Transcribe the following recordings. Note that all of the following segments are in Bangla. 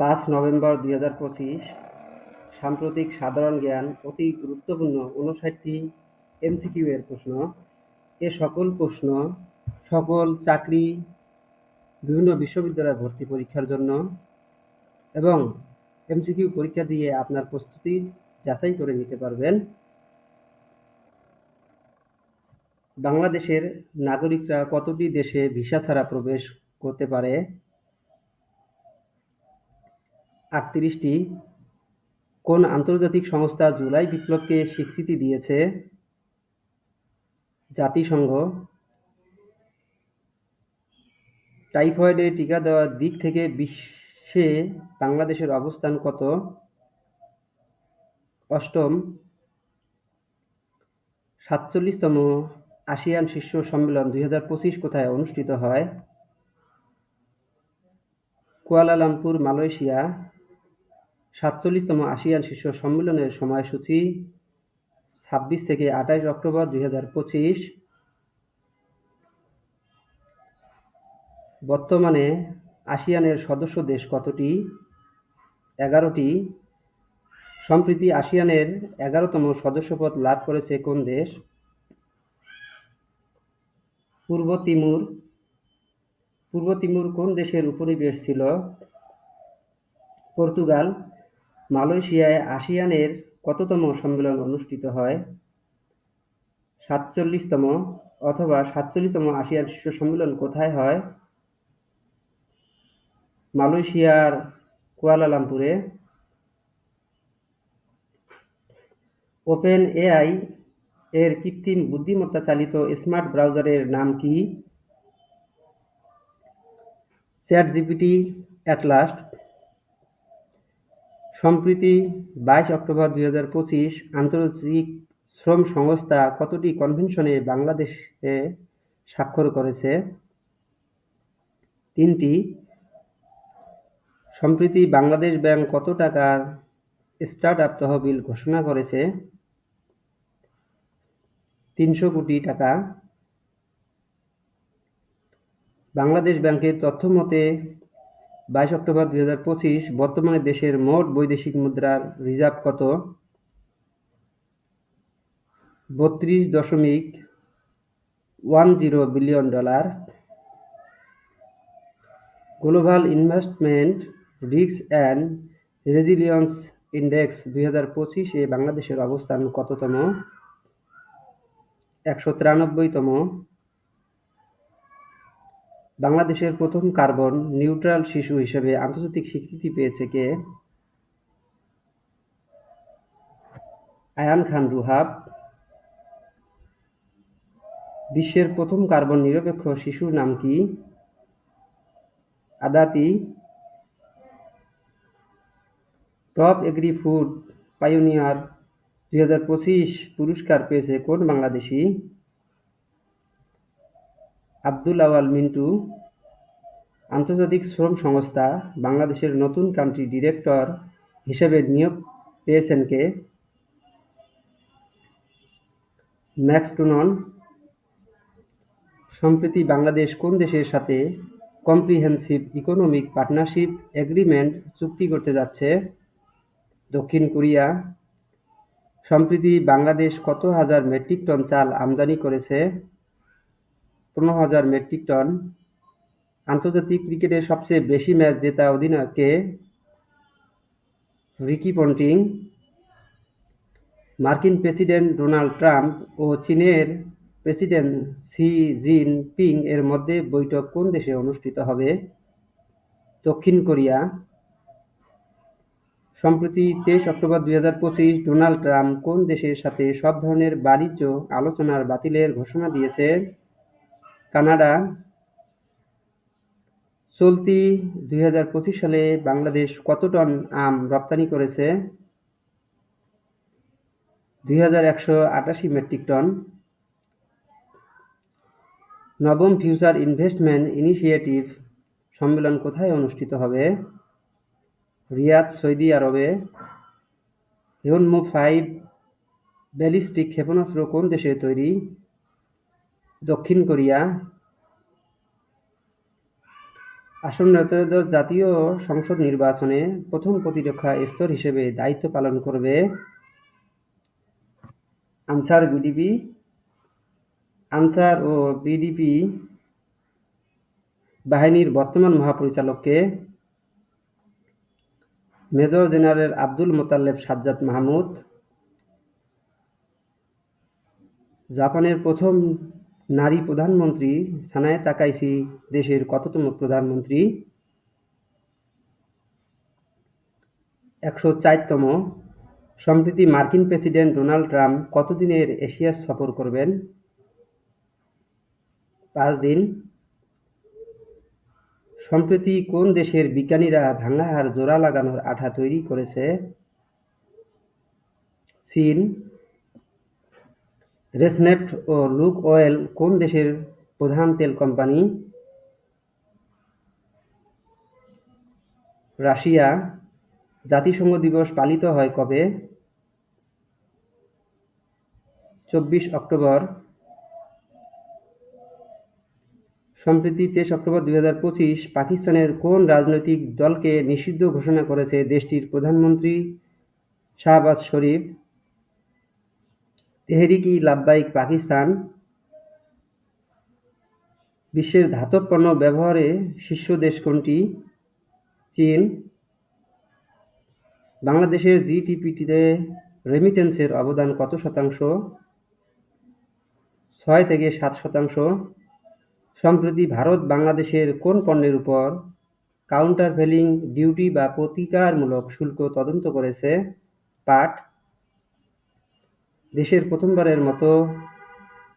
পাঁচ নভেম্বর দুই হাজার পঁচিশ, সাম্প্রতিক সাধারণ জ্ঞান অতি গুরুত্বপূর্ণ উনষাটটি এমসিকিউ এর প্রশ্ন। এ সকল প্রশ্ন, সকল চাকরি, বিভিন্ন বিশ্ববিদ্যালয়ে ভর্তি পরীক্ষার জন্য এবং এমসিকিউ পরীক্ষা দিয়ে আপনার প্রস্তুতি যাচাই করে নিতে পারবেন। বাংলাদেশের নাগরিকরা কতটি দেশে ভিসা ছাড়া প্রবেশ করতে পারে? আটত্রিশটি কোন আন্তর্জাতিক সংস্থা জুলাই বিপ্লবকে স্বীকৃতি দিয়েছে? জাতিসংঘ। টাইফয়েডে টিকা দেওয়ার দিক থেকে বিশ্বে বাংলাদেশের অবস্থান কত? অষ্টম। সাতচল্লিশতম আসিয়ান শীর্ষ সম্মেলন দুই হাজার পঁচিশ কোথায় অনুষ্ঠিত হয়? Kuala Lumpur, Malaysia. সাতচল্লিশতম আসিয়ান শীর্ষ সম্মেলনের সময়সূচি ছাব্বিশ থেকে আঠাশ অক্টোবর দুই হাজার পঁচিশ। বর্তমানে আসিয়ানের সদস্য দেশ কতটি? এগারোটি। সম্প্রতি আসিয়ানের এগারোতম সদস্যপদ লাভ করেছে কোন দেশ? পূর্ব তিমুর। পূর্ব তিমুর কোন দেশের উপনিবেশ ছিল? পর্তুগাল। মালয়েশিয়ায় আসিয়ানের কততম সম্মেলন অনুষ্ঠিত হয়? সাতচল্লিশতম অথবা সাতচল্লিশতম আসিয়ান শীর্ষ সম্মেলন কোথায় হয়? মালয়েশিয়ার কুয়ালালামপুরে। ওপেন এআই এর কৃত্রিম বুদ্ধিমত্তা চালিত স্মার্ট ব্রাউজারের নাম কি? চ্যাট জিপিটি অ্যাটলাস সম্প্রতি বাইশ অক্টোবর দুই হাজার পঁচিশ আন্তর্জাতিক শ্রম সংস্থা কতটি কনভেনশনে বাংলাদেশে স্বাক্ষর করেছে? তিনটি। সম্প্রতি বাংলাদেশ ব্যাংক কত টাকার স্টার্ট আপ তহবিল ঘোষণা করেছে? তিনশো কোটি টাকা। বাংলাদেশ ব্যাংকের তথ্য মতে বাইশ অক্টোবর দুই হাজার পঁচিশ, বর্তমানে দেশের মোট বৈদেশিক মুদ্রার রিজার্ভ কত? বত্রিশ দশমিক one zero billion dollar. Global investment risk and resilience index দুই হাজার পঁচিশে বাংলাদেশের অবস্থান কততম? একশো তিরানব্বইতম। বাংলাদেশের প্রথম কার্বন নিউট্রাল শিশু হিসেবে আন্তর্জাতিক স্বীকৃতি পেয়েছে কে? আয়ান খান রুহাব। বিশ্বের প্রথম কার্বন নিরপেক্ষ শিশুর নাম কি? আদাতি। টপ এগ্রি ফুড পাইওনিয়ার দুই হাজার পঁচিশ পুরস্কার পেয়েছে কোন বাংলাদেশি? আব্দুল আওয়াল মিন্টু, আন্তর্জাতিক শ্রম সংস্থা, বাংলাদেশের নতুন কান্ট্রি ডিরেক্টর হিসেবে নিয়োগ পেয়েছেন কে? ম্যাক্স টুনন, সম্প্রতি বাংলাদেশ কোন দেশের সাথে কম্প্রিহেন্সিভ ইকোনমিক পার্টনারশিপ এগ্রিমেন্ট চুক্তি করতে যাচ্ছে? দক্ষিণ কোরিয়া, সম্প্রতি বাংলাদেশ কত হাজার মেট্রিক টন চাল আমদানি করেছে? পনেরো হাজার মেট্রিক টন। আন্তর্জাতিক ক্রিকেটে সবচেয়ে বেশি ম্যাচ জেতা অধিনায়ক কে রিকি পন্টিং, মার্কিন প্রেসিডেন্ট ডোনাল্ড ট্রাম্প ও চীনের প্রেসিডেন্ট শি জিনপিং এর মধ্যে বৈঠক কোন দেশে অনুষ্ঠিত হবে? দক্ষিণ কোরিয়া। সম্প্রতি তেইশ অক্টোবর দুই হাজার পঁচিশ ডোনাল্ড ট্রাম্প কোন দেশের সাথে সব ধরনের বাণিজ্য আলোচনার বাতিলের ঘোষণা দিয়েছে কানাডা। চলতি দুই হাজার পঁচিশ সালে বাংলাদেশ কত টন আম রপ্তানি করেছে? দুই হাজার একশো আটাশি মেট্রিক টন। নবম ফিউচার ইনভেস্টমেন্ট ইনিশিয়েটিভ সম্মেলন কোথায় অনুষ্ঠিত হবে? রিয়াদ, সৌদি আরবে। হিউনমো ফাইভ ব্যালিস্টিক ক্ষেপণাস্ত্র কোন দেশে তৈরি? দক্ষিণ কোরিয়া। আসন্ন ত্রয়োদশ জাতীয় সংসদ নির্বাচনে প্রথম প্রতিরক্ষা স্তর হিসেবে দায়িত্ব পালন করবে আনসার বিডিপি। আনসার ও বিডিপি বাহিনীর বর্তমান মহাপরিচালককে মেজর জেনারেল আব্দুল মোতালেব সাজ্জাদ মাহমুদ। জাপানের প্রথম নারী প্রধানমন্ত্রী সানায়ে তাকাইসি দেশের কততম প্রধানমন্ত্রী? একশো চারতম। সম্প্রতি মার্কিন প্রেসিডেন্ট ডোনাল্ড ট্রাম্প কতদিনের এশিয়া সফর করবেন? পাঁচ দিন। সম্প্রতি কোন দেশের বিজ্ঞানীরা ভাঙা হাড় জোড়া লাগানোর আঠা তৈরি করেছে? চীন। রেসনেফট ও লুক অয়েল কোন দেশের প্রধান তেল কোম্পানি? রাশিয়া। জাতিসংঘ দিবস পালিত হয় কবে? চব্বিশ অক্টোবর। সম্প্রতি তেইশ অক্টোবর দুই হাজার পঁচিশ পাকিস্তানের কোন রাজনৈতিক দলকে নিষিদ্ধ ঘোষণা করেছে দেশটির প্রধানমন্ত্রী শাহবাজ শরীফ? তেহরিকি লাভবাইক পাকিস্তান? বিশ্বের ধাতব পণ্য ব্যবহারে শীর্ষ দেশ কোনটি? চীন। বাংলাদেশের জিডিপিতে রেমিটেন্সের অবদান কত শতাংশ? ছয় থেকে সাত শতাংশ। সম্প্রতি ভারত বাংলাদেশের কোন পণ্যের উপর কাউন্টার ভেলিং ডিউটি বা প্রতিকারমূলক শুল্ক তদন্ত করেছে? পাট। দেশের প্রথমবারের মতো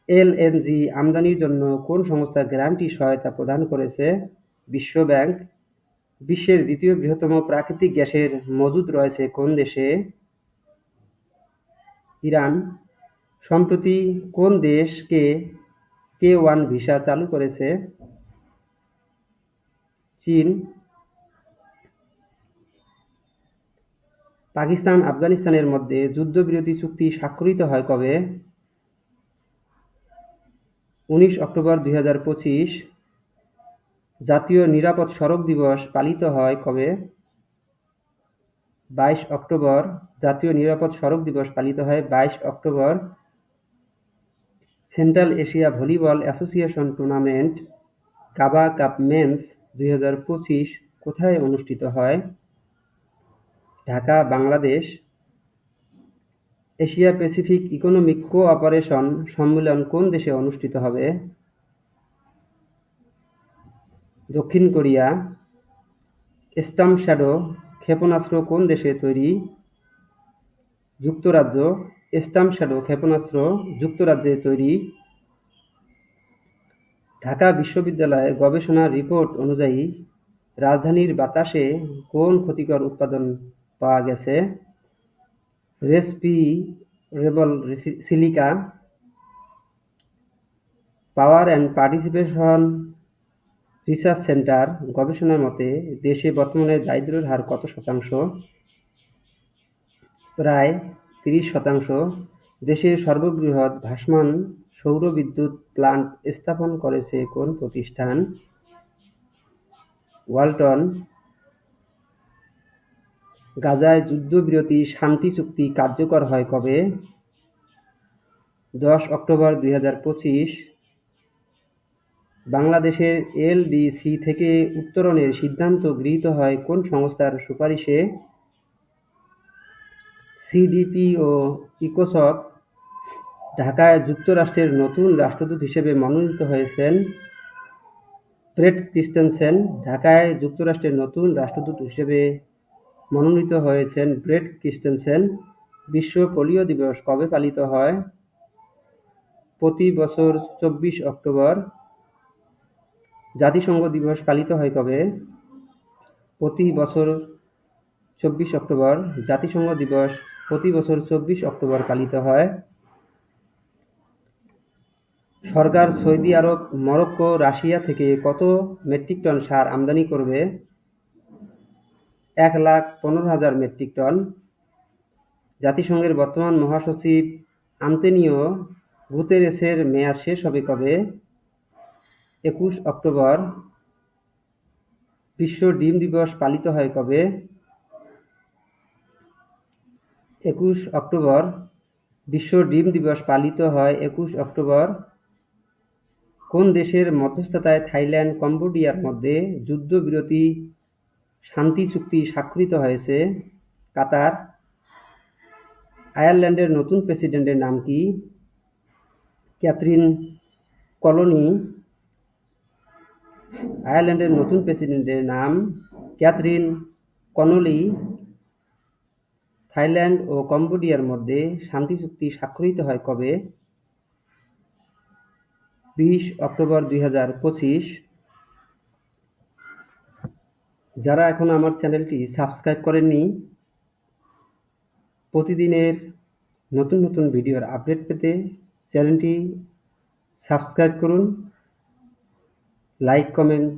এলএনজি আমদানির জন্য কোন সংস্থা গ্যারান্টি সহায়তা প্রদান করেছে? বিশ্ব ব্যাংক, বিশ্বের দ্বিতীয় বৃহত্তম প্রাকৃতিক গ্যাসের মজুদ রয়েছে কোন দেশে? ইরান, সম্প্রতি কোন দেশকে কে ওয়ান ভিসা চালু করেছে? চীন পাকিস্তান, আফগানিস্তানের মধ্যে যুদ্ধবিরতি চুক্তি স্বাক্ষরিত হয় কবে? উনিশ অক্টোবর দুই হাজার পঁচিশ, জাতীয় নিরাপদ সড়ক দিবস পালিত হয় কবে? বাইশ অক্টোবর, জাতীয় নিরাপদ সড়ক দিবস পালিত হয় বাইশ October, Central Asia volleyball association tournament কাবা কাপ মেন্স দুই হাজার পঁচিশ কোথায় অনুষ্ঠিত হয়? Dhaka, Bangladesh, Asia Pacific economic cooperation সম্মেলন কোন দেশে অনুষ্ঠিত হবে? দক্ষিণ কোরিয়া, স্টাম শ্যাডো, ক্ষেপণাস্ত্র কোন দেশে তৈরি? যুক্তরাজ্য, স্টাম শ্যাডো, ক্ষেপণাস্ত্র যুক্তরাজ্যে তৈরি। ঢাকা বিশ্ববিদ্যালয়ে গবেষণা রিপোর্ট অনুযায়ী রাজধানীর বাতাসে কোন ক্ষতিকর উৎপাদন পাওয়া গেছে। Respirable silica power and participation research centre গবেষণার মতে দেশে বর্তমানে দারিদ্র্যের হার কত শতাংশ? প্রায় তিরিশ শতাংশ। দেশের সর্ববৃহৎ ভাসমান সৌর বিদ্যুৎ প্লান্ট স্থাপন করেছে কোন প্রতিষ্ঠান? ওয়ালটন গাজায় যুদ্ধবিরতি, শান্তি চুক্তি কার্যকর হয় কবে? দশ অক্টোবর দুই হাজার পঁচিশ, বাংলাদেশের এলডিসি থেকে উত্তরণের সিদ্ধান্ত গৃহীত হয় কোন সংস্থার সুপারিশে? সিডিপি ও ইকোসক, ঢাকায় যুক্তরাষ্ট্রের নতুন রাষ্ট্রদূত হিসেবে মনোনীত হয়েছেন ব্রেট ক্রিস্টেনসেন, ঢাকায় যুক্তরাষ্ট্রের নতুন রাষ্ট্রদূত হিসেবে মনোনীত হয়েছেন ব্রেট ক্রিস্টেনসেন। বিশ্ব পোলিও দিবস কবে পালিত হয়? প্রতি বছর চব্বিশ অক্টোবর। জাতিসংঘ দিবস পালিত হয় কবে? প্রতি বছর চব্বিশ অক্টোবর। জাতিসংঘ দিবস প্রতি বছর চব্বিশ অক্টোবর পালিত হয়। সরকার সৌদি আরব, মরক্কো, রাশিয়া থেকে কত মেট্রিক টন সার আমদানি করবে? এক লাখ পনেরো হাজার মেট্রিক টন। জাতিসংঘের বর্তমান মহাসচিব আন্তনিও গুতেরেসের মেয়াদ শেষ হবে কবে? একুশ অক্টোবর। বিশ্ব ডিম দিবস পালিত হয় কবে? একুশ অক্টোবর। বিশ্ব ডিম দিবস পালিত হয় একুশ অক্টোবর। কোন দেশের মধ্যস্থতায় থাইল্যান্ড, কম্বোডিয়ার মধ্যে যুদ্ধবিরতি শান্তি চুক্তি স্বাক্ষরিত হয়েছে কাতার। আয়ারল্যান্ডের নতুন প্রেসিডেন্টের নাম কি? ক্যাথরিন কলোনি। আয়ারল্যান্ডের নতুন প্রেসিডেন্টের নাম ক্যাথরিন কনলি। থাইল্যান্ড ও কম্বোডিয়ার মধ্যে শান্তি চুক্তি স্বাক্ষরিত হয় কবে? বিশ অক্টোবর দুই হাজার পঁচিশ। যারা এখন আমার চ্যানেলটি সাবস্ক্রাইব করেননি, প্রতিদিনের নতুন নতুন ভিডিওর আপডেট পেতে চ্যানেলটি সাবস্ক্রাইব করুন, লাইক, কমেন্ট